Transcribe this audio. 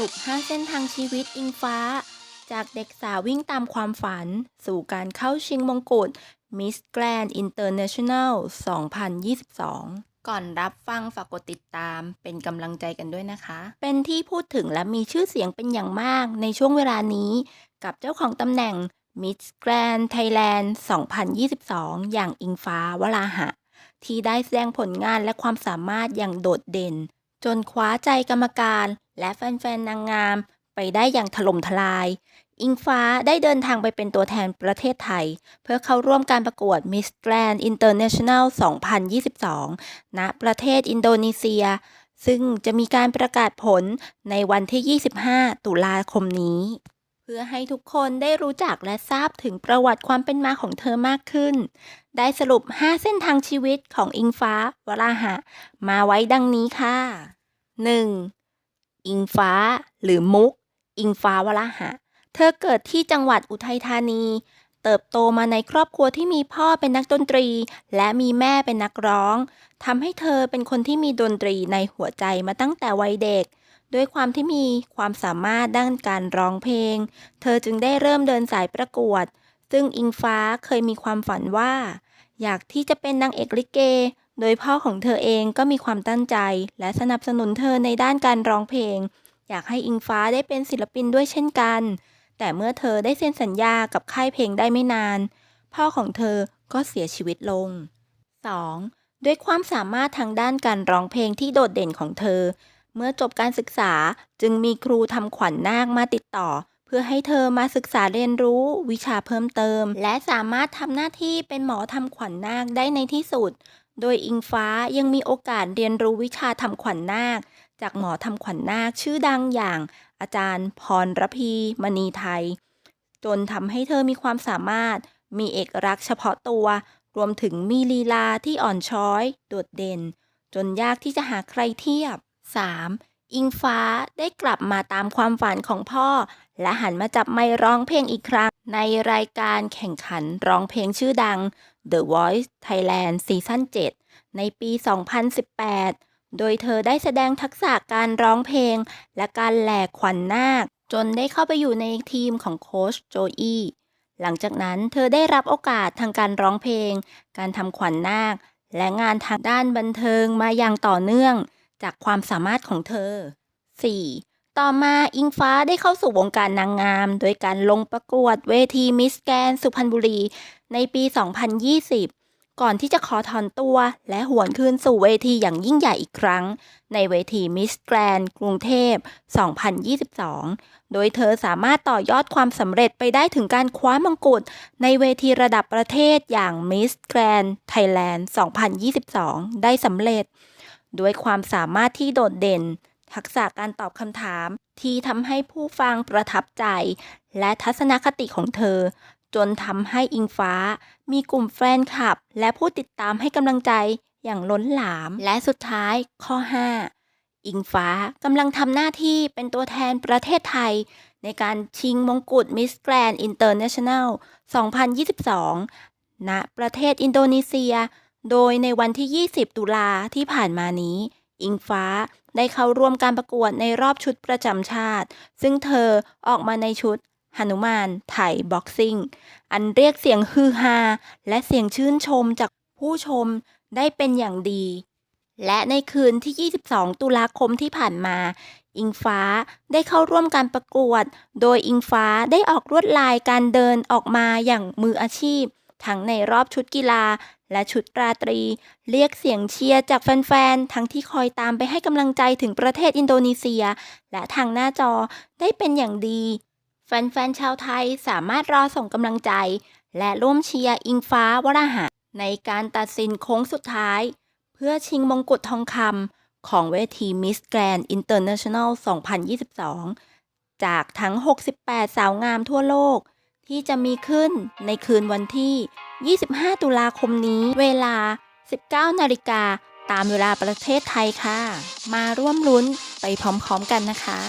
รุป 5 เส้นทางชีวิตอิงฟ้า จากเด็กสาววิ่งตามความฝัน สู่การเข้าชิงมงกุฎ Miss Grand International 2022ก่อนรับฟังฝากกดติดตามเป็นกำลังใจกันด้วยนะคะ เป็นที่พูดถึงและมีชื่อเสียงเป็นอย่างมากในช่วงเวลานี้ กับเจ้าของตำแหน่ง Miss Grand Thailand 2022 อย่างอิงฟ้าวราหะ ที่ได้แสดงผลงานและความสามารถอย่างโดดเด่น จนคว้าใจกรรมการ และแฟนๆนางงามไปได้อย่างถล่มทลาย อิงฟ้าได้เดินทางไปเป็นตัวแทนประเทศไทย เพื่อเข้าร่วมการประกวด Miss Grand International 2022 ณ ประเทศอินโดนีเซีย ซึ่งจะมีการประกาศผลในวันที่ 25 ตุลาคมนี้ เพื่อให้ทุกคนได้รู้จักและทราบถึงประวัติความเป็นมาของเธอมากขึ้น ได้สรุป 5 เส้นทางชีวิตของอิงฟ้าวราหะ มาไว้ดังนี้ค่ะ 1. อิงฟ้า หรือมุก อิงฟ้าวราหะ เธอเกิดที่จังหวัดอุทัยธานี เติบโตมาในครอบครัวที่มีพ่อเป็นนักดนตรี และมีแม่เป็นนักร้องทำให้เธอเป็นคนที่มีดนตรีในหัวใจมาตั้งแต่วัยเด็กด้วยความที่มีความสามารถด้านการร้องเพลง เธอจึงได้เริ่มเดินสายประกวด ซึ่งอิงฟ้าเคยมีความฝันว่า อยากที่จะเป็นนางเอกลิเก โดยพ่อของเธอเองก็มีความตั้งใจ และสนับสนุนเธอในด้านการร้องเพลง อยากให้อิงฟ้าได้เป็นศิลปินด้วยเช่นกัน แต่เมื่อเธอได้เซ็นสัญญากับค่ายเพลงได้ไม่นาน พ่อของเธอก็เสียชีวิตลง 2. ด้วยความสามารถทางด้านการร้องเพลงที่โดดเด่นของเธอ เมื่อจบการศึกษาจึงมีครูทำขวัญนาคมาติดต่อ เพื่อให้เธอมาศึกษาเรียนรู้ วิชาเพิ่มเติม และสามารถทำหน้าที่เป็นหมอทำขวัญนาคได้ในที่สุด โดยอิงฟ้ายังมีโอกาสเรียนรู้วิชาทำขวัญนาค จากหมอทำขวัญนาคชื่อดังอย่างอาจารย์พรระพีมณีไทย จนทำให้เธอมีความสามารถ มีเอกลักษณ์เฉพาะตัว รวมถึงมีลีลาที่อ่อนช้อย โดดเด่น จนยากที่จะหาใครเทียบ 3. อิงฟ้าได้กลับมาตามความฝันของพ่อ และหันมาจับไมค์ร้องเพลงอีกครั้ง ในรายการแข่งขันร้องเพลงชื่อดัง The Voice Thailand ซีซั่น7 ในปี 2018 โดยเธอได้แสดงทักษะการร้องเพลง และการแหลกขวัญนาค จนได้เข้าไปอยู่ในทีมของโค้ชโจอี้หลังจากนั้นเธอได้รับโอกาสทางการร้องเพลง การทำขวัญนาค และงานทางด้านบันเทิงมาอย่างต่อเนื่อง จากความสามารถของเธอ 4. ต่อมาอิงฟ้าได้เข้าสู่วงการนางงาม โดยการลงประกวดเวทีมิสแกนสุพรรณบุรี ในปี 2020 ก่อนที่จะขอถอนตัว และหวนคืนสู่เวทีอย่างยิ่งใหญ่อีกครั้ง ในเวทีมิสแกรนกรุงเทพ 2022 โดยเธอสามารถต่อยอดความสำเร็จไปได้ถึงการคว้ามงกุฎในเวทีระดับประเทศอย่าง Miss Grand Thailand 2022 ได้สำเร็จ ด้วยความสามารถที่โดดเด่น ทักษะการตอบคำถามที่ทำให้ผู้ฟังประทับใจ และทัศนคติของเธอ จนทำให้อิงฟ้า มีกลุ่มแฟนคลับ และผู้ติดตามให้กำลังใจอย่างล้นหลาม และสุดท้ายข้อ 5 อิงฟ้ากำลังทำหน้าที่เป็นตัวแทนประเทศไทย ในการชิงมงกุฎ Miss Grand International 2022 ณ ประเทศอินโดนีเซีย โดยในวันที่ 20 ตุลาที่ผ่านมานี้ อิงฟ้าได้เข้าร่วมการประกวดในรอบชุดประจำชาติ ซึ่งเธอออกมาในชุดหนุมานไทยบ็อกซิ่ง อันเรียกเสียงฮือฮาและเสียงชื่นชมจากผู้ชมได้เป็นอย่างดี และในคืนที่ 22 ตุลาคมที่ผ่านมา อิงฟ้าได้เข้าร่วมการประกวด โดยอิงฟ้าได้ออกลวดลายการเดินออกมาอย่างมืออาชีพ ทั้งในรอบชุดกีฬา และชุดราตรี เรียกเสียงเชียร์จากแฟนๆ ทั้งที่คอยตามไปให้กำลังใจถึงประเทศอินโดนีเซีย และทางหน้าจอได้เป็นอย่างดี แฟนๆ ชาวไทยสามารถรอส่งกำลังใจ และร่วมเชียร์อิงฟ้าวราหะ ในการตัดสินโค้งสุดท้าย เพื่อชิงมงกุฎทองคำของเวที Miss Grand International 2022 จากทั้ง 68 สาวงามทั่วโลกที่จะมีขึ้นในคืนวันที่ 25 ตุลาคมนี้ เวลา 19 นาฬิกา ตามเวลาประเทศไทยค่ะ มาร่วมลุ้นไปพร้อมๆกันนะคะ